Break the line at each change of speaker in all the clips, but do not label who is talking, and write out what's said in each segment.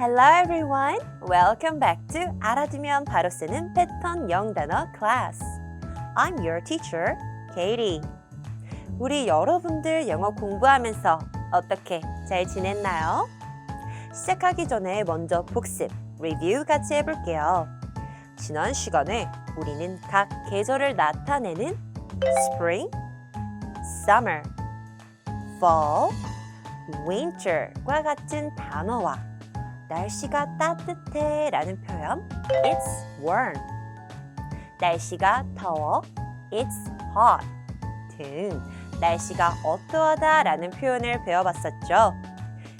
Hello everyone. Welcome back to 알아두면 바로 쓰는 패턴 영단어 class. I'm your teacher, Katie. 우리 여러분들 영어 공부하면서 어떻게 잘 지냈나요? 시작하기 전에 먼저 복습, 리뷰 같이 해볼게요. 지난 시간에 우리는 각 계절을 나타내는 spring, summer, fall, winter과 같은 단어와 날씨가 따뜻해 라는 표현 It's warm 날씨가 더워 It's hot 등 날씨가 어떠하다 라는 표현을 배워봤었죠.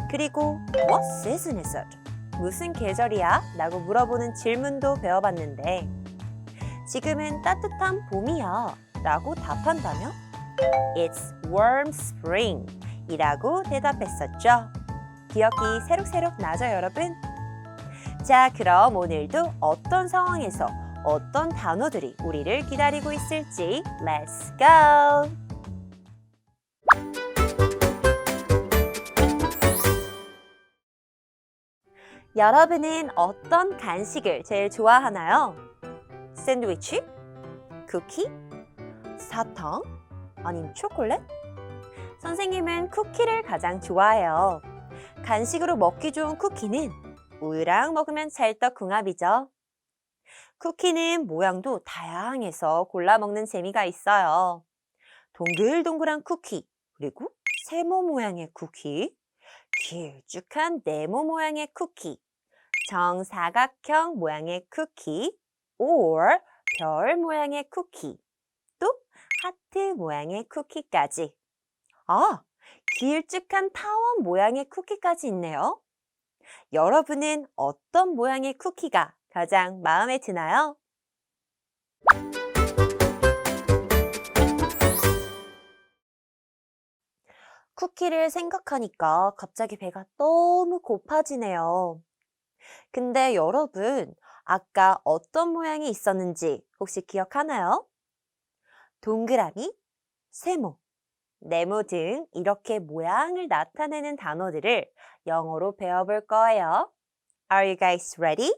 그리고 What season is it? 무슨 계절이야? 라고 물어보는 질문도 배워봤는데 지금은 따뜻한 봄이야 라고 답한다면 It's warm spring 이라고 대답했었죠. 기억이 새록새록 나죠, 여러분? 자, 그럼 오늘도 어떤 상황에서 어떤 단어들이 우리를 기다리고 있을지 Let's go! 여러분은 어떤 간식을 제일 좋아하나요? 샌드위치? 쿠키? 사탕? 아님 초콜릿? 선생님은 쿠키를 가장 좋아해요. 간식으로 먹기 좋은 쿠키는 우유랑 먹으면 찰떡궁합이죠. 쿠키는 모양도 다양해서 골라 먹는 재미가 있어요. 동글동글한 쿠키, 그리고 세모 모양의 쿠키, 길쭉한 네모 모양의 쿠키, 정사각형 모양의 쿠키, or 별 모양의 쿠키, 또 하트 모양의 쿠키까지. 아, 길쭉한 타원 모양의 쿠키까지 있네요. 여러분은 어떤 모양의 쿠키가 가장 마음에 드나요? 쿠키를 생각하니까 갑자기 배가 너무 고파지네요. 근데 여러분, 아까 어떤 모양이 있었는지 혹시 기억하나요? 동그라미, 세모, 네모 등 이렇게 모양을 나타내는 단어들을 영어로 배워볼 거예요. Are you guys ready?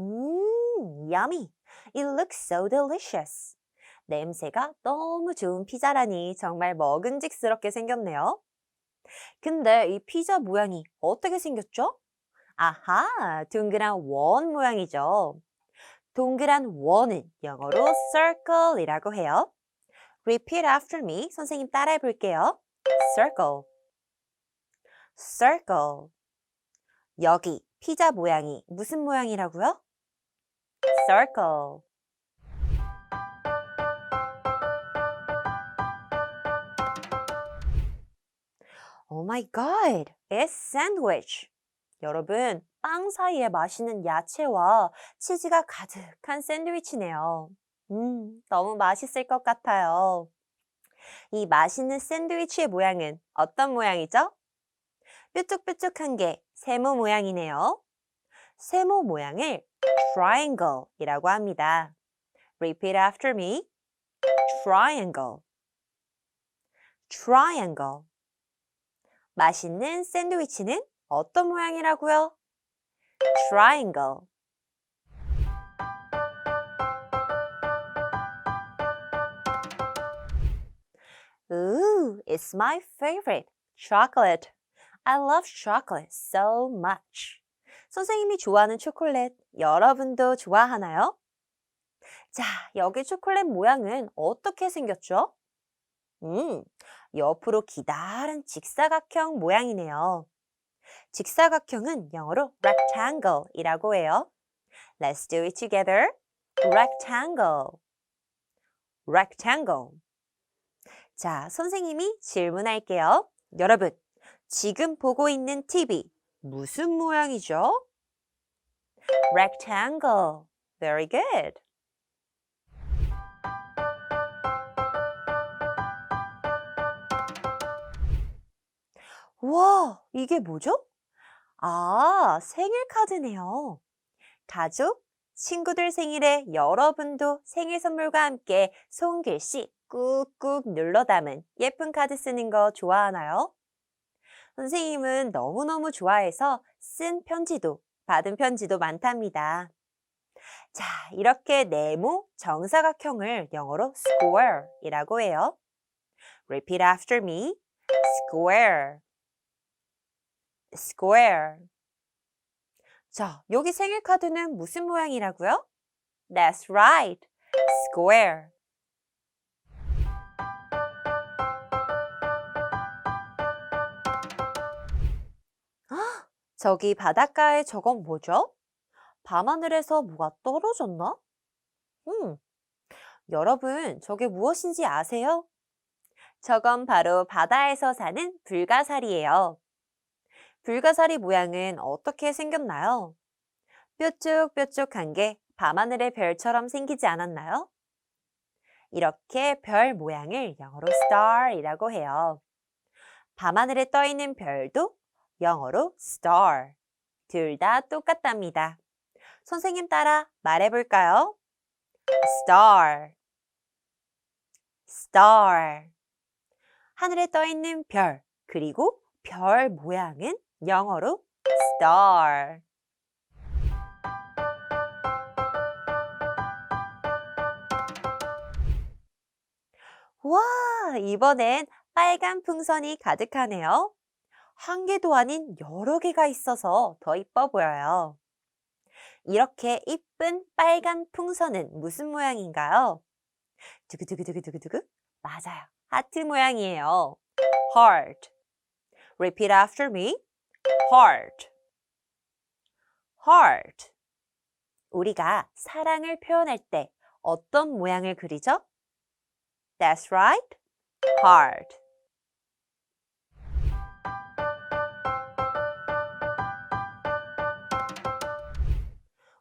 음, yummy. It looks so delicious. 냄새가 너무 좋은 피자라니 정말 먹음직스럽게 생겼네요. 근데 이 피자 모양이 어떻게 생겼죠? 아하, 동그란 원 모양이죠. 동그란 원은 영어로 circle이라고 해요. Repeat after me. 선생님 따라해 볼게요. Circle. Circle. 여기 피자 모양이 무슨 모양이라고요? Circle. Oh my god, it's sandwich. 여러분, 빵 사이에 맛있는 야채와 치즈가 가득한 샌드위치네요. 음, 너무 맛있을 것 같아요. 이 맛있는 샌드위치의 모양은 어떤 모양이죠? 뾰족뾰족한 게 세모 모양이네요. 세모 모양을 triangle이라고 합니다. Repeat after me. triangle. triangle. 맛있는 샌드위치는 어떤 모양이라고요? triangle. Ooh, it's my favorite. Chocolate. I love chocolate so much. 선생님이 좋아하는 초콜릿, 여러분도 좋아하나요? 자, 여기 초콜릿 모양은 어떻게 생겼죠? 음, 옆으로 기다란 직사각형 모양이네요. 직사각형은 영어로 rectangle이라고 해요. Let's do it together. rectangle. rectangle. 자, 선생님이 질문할게요. 여러분, 지금 보고 있는 TV 무슨 모양이죠? rectangle. Very good. 와, 이게 뭐죠? 아, 생일 카드네요. 가족, 친구들 생일에 여러분도 생일 선물과 함께 손글씨 꾹꾹 눌러 담은 예쁜 카드 쓰는 거 좋아하나요? 선생님은 너무너무 좋아해서 쓴 편지도 받은 편지도 많답니다. 자, 이렇게 네모 정사각형을 영어로 square이라고 해요. Repeat after me. Square. Square. 자, 여기 생일 카드는 무슨 모양이라고요? That's right. Square. 헉, 저기 바닷가에 저건 뭐죠? 밤하늘에서 뭐가 떨어졌나? 음, 여러분, 저게 무엇인지 아세요? 저건 바로 바다에서 사는 불가사리예요. 불가사리 모양은 어떻게 생겼나요? 뾰족뾰족한 게 밤하늘의 별처럼 생기지 않았나요? 이렇게 별 모양을 영어로 star이라고 해요. 밤하늘에 떠 있는 별도 영어로 star. 둘 다 똑같답니다. 선생님 따라 말해볼까요? star, star. 하늘에 떠 있는 별, 그리고 별 모양은 영어로 star. 와, 이번엔 빨간 풍선이 가득하네요. 한 개도 아닌 여러 개가 있어서 더 이뻐 보여요. 이렇게 이쁜 빨간 풍선은 무슨 모양인가요? 두구두구두구두구두구? 맞아요. 하트 모양이에요. heart. Repeat after me. Heart. heart. 우리가 사랑을 표현할 때 어떤 모양을 그리죠? That's right. heart.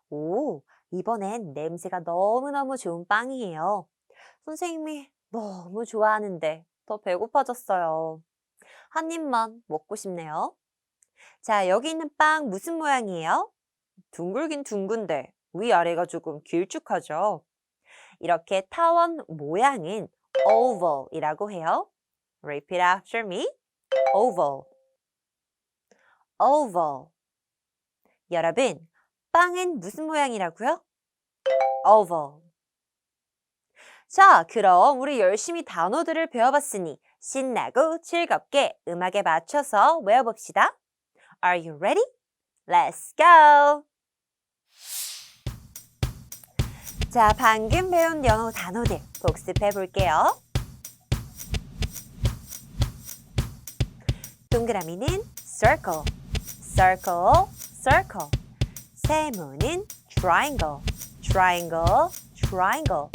오, 이번엔 냄새가 너무너무 좋은 빵이에요. 선생님이 너무 좋아하는데 더 배고파졌어요. 한 입만 먹고 싶네요. 자, 여기 있는 빵 무슨 모양이에요? 둥글긴 둥근데 위아래가 조금 길쭉하죠? 이렇게 타원 모양은 oval이라고 해요. Repeat after me. oval. oval. 여러분, 빵은 무슨 모양이라고요? oval. 자, 그럼 우리 열심히 단어들을 배워봤으니 신나고 즐겁게 음악에 맞춰서 외워봅시다. Are you ready? Let's go! 자, 방금 배운 영어 단어들 복습해 볼게요. 동그라미는 circle, circle, circle. 세모는 triangle, triangle, triangle.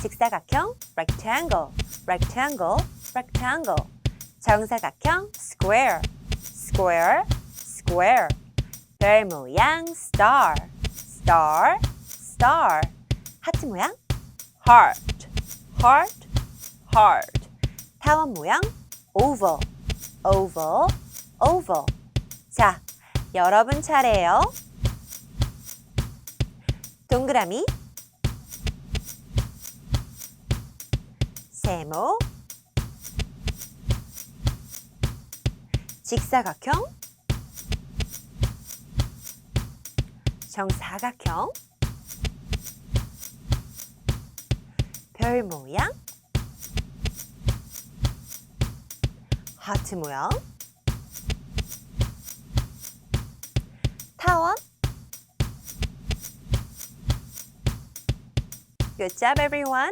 직사각형 rectangle, rectangle, rectangle. 정사각형 square, square, square. 별 모양 star, star, star. 하트 모양 heart, heart, heart. 타원 모양 oval, oval, oval. 자, 여러분 차례예요. 동그라미 세모 직사각형 정사각형 별 모양 하트 모양 타원 Good job, everyone.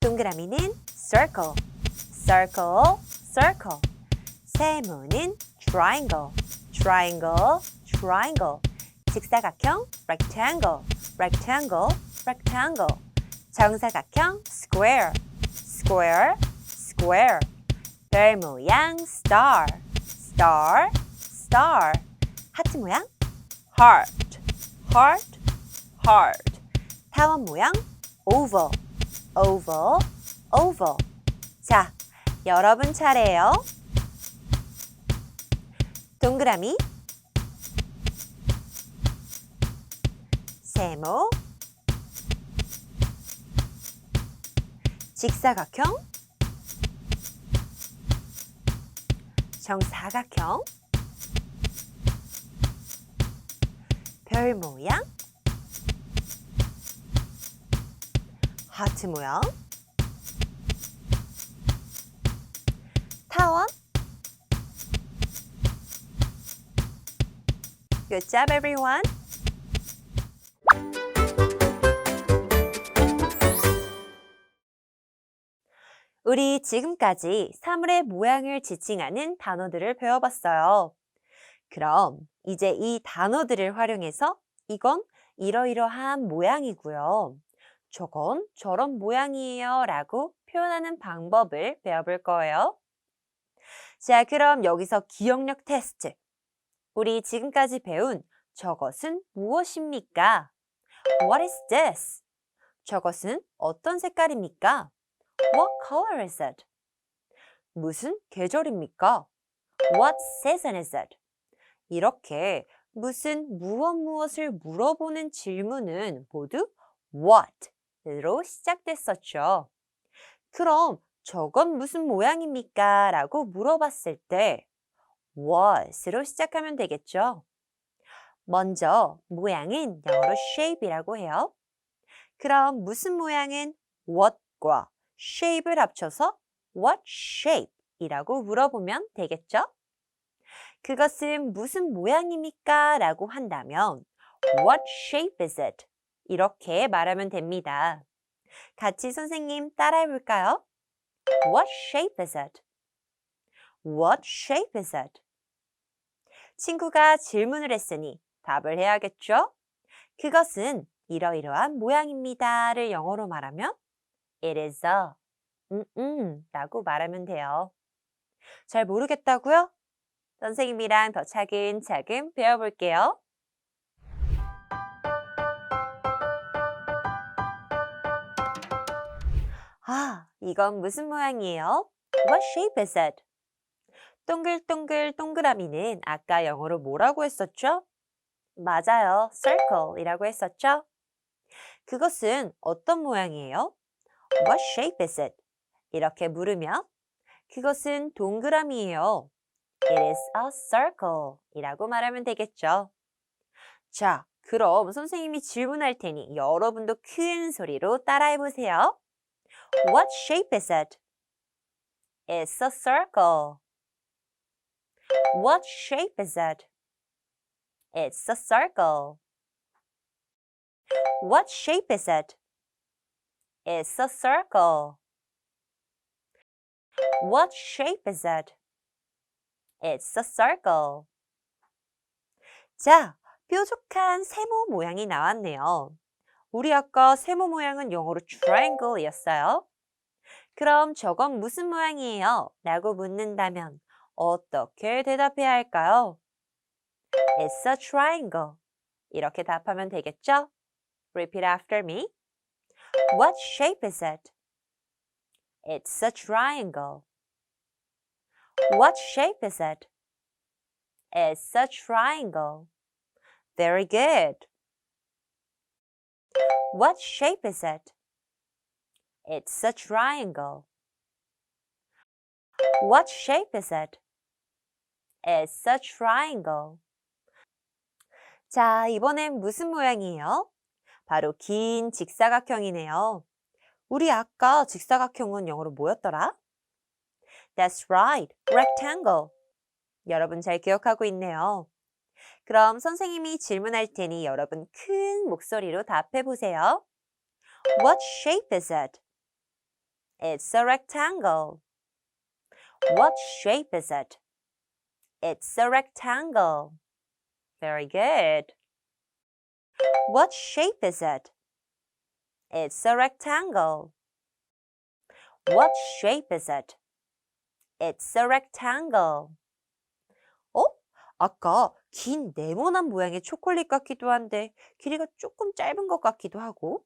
동그라미는 circle, circle, circle. 세모는 triangle, triangle, triangle. 직사각형 rectangle, rectangle, rectangle. 정사각형 square, square, square. 별 모양 star, star, star. 하트 모양 heart, heart, heart. 타원 모양 oval, oval, oval. 자, 여러분 차례예요. 동그라미. 세모. 직사각형. 정사각형. 별 모양. 하트 모양 Good job everyone 우리 지금까지 사물의 모양을 지칭하는 단어들을 배워봤어요. 그럼 이제 이 단어들을 활용해서 이건 이러이러한 모양이고요. 저건 저런 모양이에요 라고 표현하는 방법을 배워볼 거예요. 자, 그럼 여기서 기억력 테스트. 우리 지금까지 배운 저것은 무엇입니까? What is this? 저것은 어떤 색깔입니까? What color is it? 무슨 계절입니까? What season is it? 이렇게 무슨 무엇 무엇을 물어보는 질문은 모두 what으로 시작됐었죠. 그럼 저건 무슨 모양입니까? 라고 물어봤을 때 what으로 시작하면 되겠죠. 먼저 모양은 영어로 shape이라고 해요. 그럼 무슨 모양은 what과 shape을 합쳐서 what shape 이라고 물어보면 되겠죠? 그것은 무슨 모양입니까? 라고 한다면 what shape is it? 이렇게 말하면 됩니다. 같이 선생님 따라해 볼까요? What shape is it? What shape is it? 친구가 질문을 했으니 답을 해야겠죠? 그것은 이러이러한 모양입니다를 영어로 말하면 It is a 음, 음 라고 말하면 돼요. 잘 모르겠다고요? 선생님이랑 더 차근차근 배워볼게요. 아, 이건 무슨 모양이에요? What shape is it? 동글동글 동그라미는 아까 영어로 뭐라고 했었죠? 맞아요. circle이라고 했었죠? 그것은 어떤 모양이에요? What shape is it? 이렇게 물으면 그것은 동그라미예요. It is a circle 이라고 말하면 되겠죠. 자, 그럼 선생님이 질문할 테니 여러분도 큰 소리로 따라해 보세요. What shape is it? It's a circle. What shape is it? It's a circle. What shape is it? It's a circle. What shape is it? It's a circle. 자, 뾰족한 세모 모양이 나왔네요. 우리 아까 세모 모양은 영어로 triangle이었어요. 그럼 저건 무슨 모양이에요? 라고 묻는다면 어떻게 대답해야 할까요? It's a triangle. 이렇게 답하면 되겠죠? Repeat after me. What shape is it? It's a triangle. What shape is it? It's a triangle. Very good. What shape is it? It's a triangle. What shape is it? It's a triangle. 자, 이번엔 무슨 모양이에요? 바로 긴 직사각형이네요. 우리 아까 직사각형은 영어로 뭐였더라? That's right, rectangle. 여러분 잘 기억하고 있네요. 그럼 선생님이 질문할 테니 여러분 큰 목소리로 답해 보세요. What shape is it? It's a rectangle. What shape is it? It's a rectangle. Very good. What shape is it? It's a rectangle. What shape is it? It's a rectangle. 어? 아까 긴 네모난 모양의 초콜릿 같기도 한데 길이가 조금 짧은 것 같기도 하고.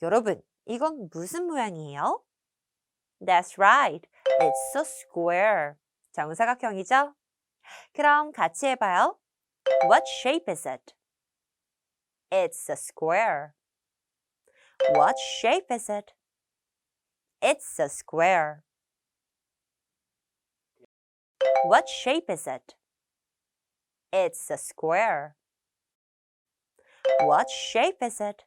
여러분, 이건 무슨 모양이에요? That's right. It's a square. 정사각형이죠? 그럼 같이 해봐요. What shape is it? It's a square. What shape is it? It's a square. What shape is it? It's a square. What shape is it?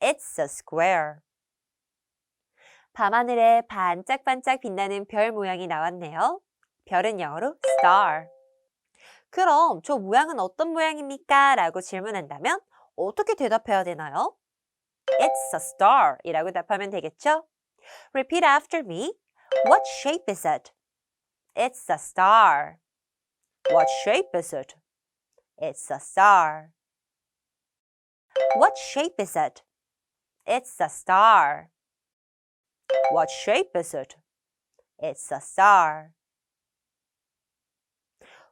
It's a square. 밤하늘에 반짝반짝 빛나는 별 모양이 나왔네요. 별은 영어로 star. 그럼 저 모양은 어떤 모양입니까? 라고 질문한다면 어떻게 대답해야 되나요? It's a star 이라고 답하면 되겠죠? Repeat after me. What shape is it? It's a star. What shape is it? It's a star. What shape is it? It's a star. What shape is it? It's a star.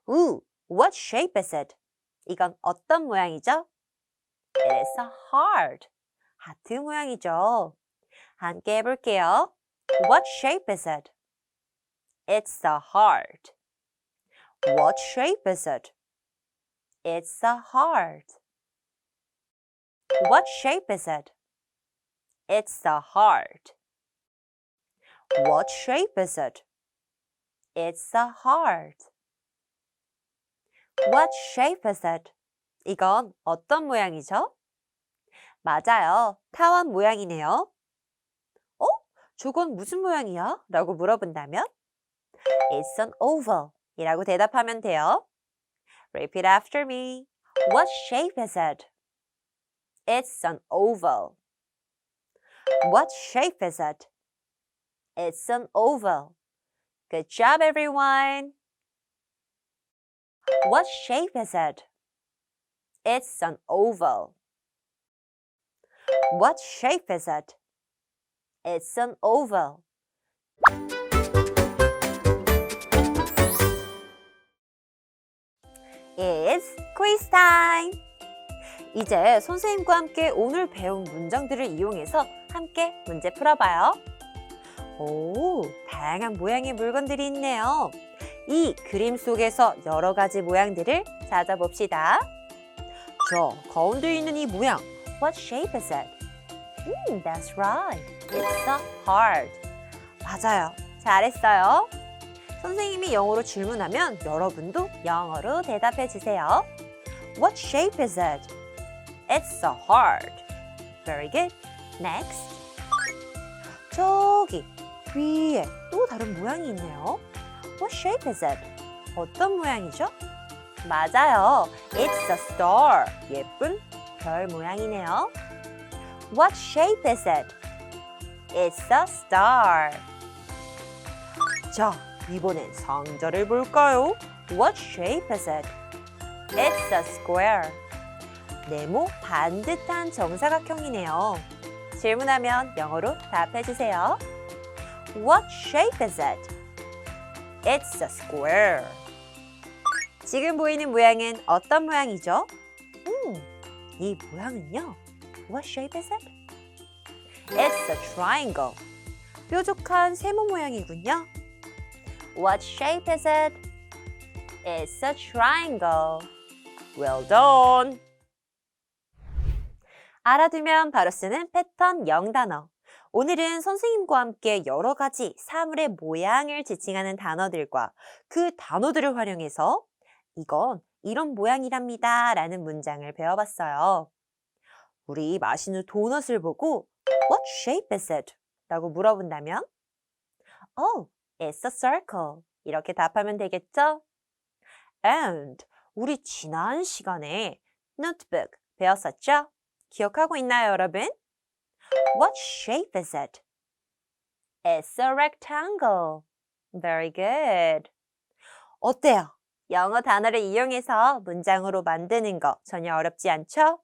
Ooh, what shape is it? 이건 어떤 모양이죠? It is a heart. 하트 모양이죠. 함께 해볼게요. What shape is it? It's a heart. What shape is it? It's a heart. What shape is it? It's a heart. What shape is it? It's a heart. What shape is it? 이건 어떤 모양이죠? 맞아요. 타원 모양이네요. 어? 저건 무슨 모양이야? 라고 물어본다면 It's an oval 이라고 대답하면 돼요. Repeat after me. What shape is it? It's an oval. What shape is it? It's an oval. Good job, everyone. What shape is it? It's an oval. What shape is it? It's an oval. Quiz time! 이제 선생님과 함께 오늘 배운 문장들을 이용해서 함께 문제 풀어봐요. 오, 다양한 모양의 물건들이 있네요. 이 그림 속에서 여러 가지 모양들을 찾아봅시다. 저 가운데 있는 이 모양, what shape is it? 음, that's right. It's a heart. 맞아요. 잘했어요. 선생님이 영어로 질문하면 여러분도 영어로 대답해 주세요. What shape is it? It's a heart. Very good. Next. 저기 위에 또 다른 모양이 있네요. What shape is it? 어떤 모양이죠? 맞아요. It's a star. 예쁜 별 모양이네요. What shape is it? It's a star. 자, 이번엔 상자를 볼까요? What shape is it? It's a square. 네모 반듯한 정사각형이네요. 질문하면 영어로 답해주세요. What shape is it? It's a square. 지금 보이는 모양은 어떤 모양이죠? 음, 이 모양은요. What shape is it? It's a triangle. 뾰족한 세모 모양이군요. What shape is it? It's a triangle. Well done. 알아두면 바로 쓰는 패턴 0단어. 오늘은 선생님과 함께 여러 가지 사물의 모양을 지칭하는 단어들과 그 단어들을 활용해서 이건 이런 모양이랍니다 라는 문장을 배워봤어요. 우리 맛있는 도넛을 보고 What shape is it? 라고 물어본다면 Oh, it's a circle. 이렇게 답하면 되겠죠? And 우리 지난 시간에 notebook 배웠었죠? 기억하고 있나요, 여러분? What shape is it? It's a rectangle. Very good. 어때요? 영어 단어를 이용해서 문장으로 만드는 거 전혀 어렵지 않죠?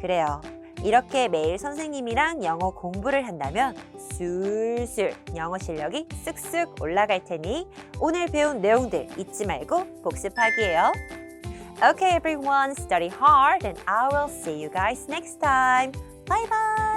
그래요. 이렇게 매일 선생님이랑 영어 공부를 한다면 술술 영어 실력이 쓱쓱 올라갈 테니 오늘 배운 내용들 잊지 말고 복습하기예요. Okay, everyone, study hard and I will see you guys next time. Bye bye.